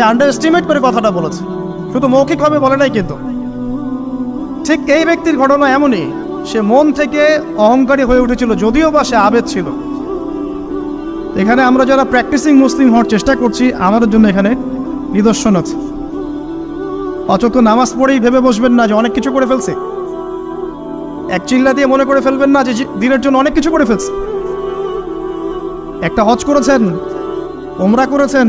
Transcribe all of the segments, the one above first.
সে under estimate করে কথাটা বলেছে। শুধু মৌখিকভাবে বলে নাই কিন্তু। ঠিক এই ব্যক্তির ঘটনা এমনই, সে মন থেকে অহংকারী হয়ে উঠেছিল, যদিও বা সে আবেদ ছিল। এখানে আমরা যারা প্র্যাকটিসিং মুসলিম হওয়ার চেষ্টা করছি, আমাদের জন্য এখানে নিদর্শন আছে। অচক্ষ নামাজ পড়েই ভেবে বসবেন না যে অনেক কিছু করে ফেলছে। এক চিল্লা দিয়ে মনে করে ফেলবেন না যে দিনের জন্য অনেক কিছু করে ফেলছে। একটা হজ করেছেন ওমরা করেছেন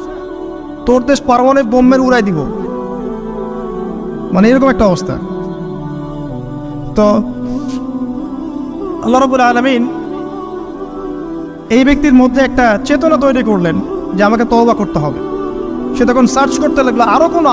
তোর দেশ পারমাণবিক বোম্বের উড়াই দিব। মানে এরকম একটা অবস্থা। তো আল্লাহ রবুল আলমিন এই ব্যক্তির মধ্যে একটা চেতনা তৈরি করলেন যে আমাকে তওবা করতে হবে। সে তখন সার্চ করতে লাগল, আরও কোনো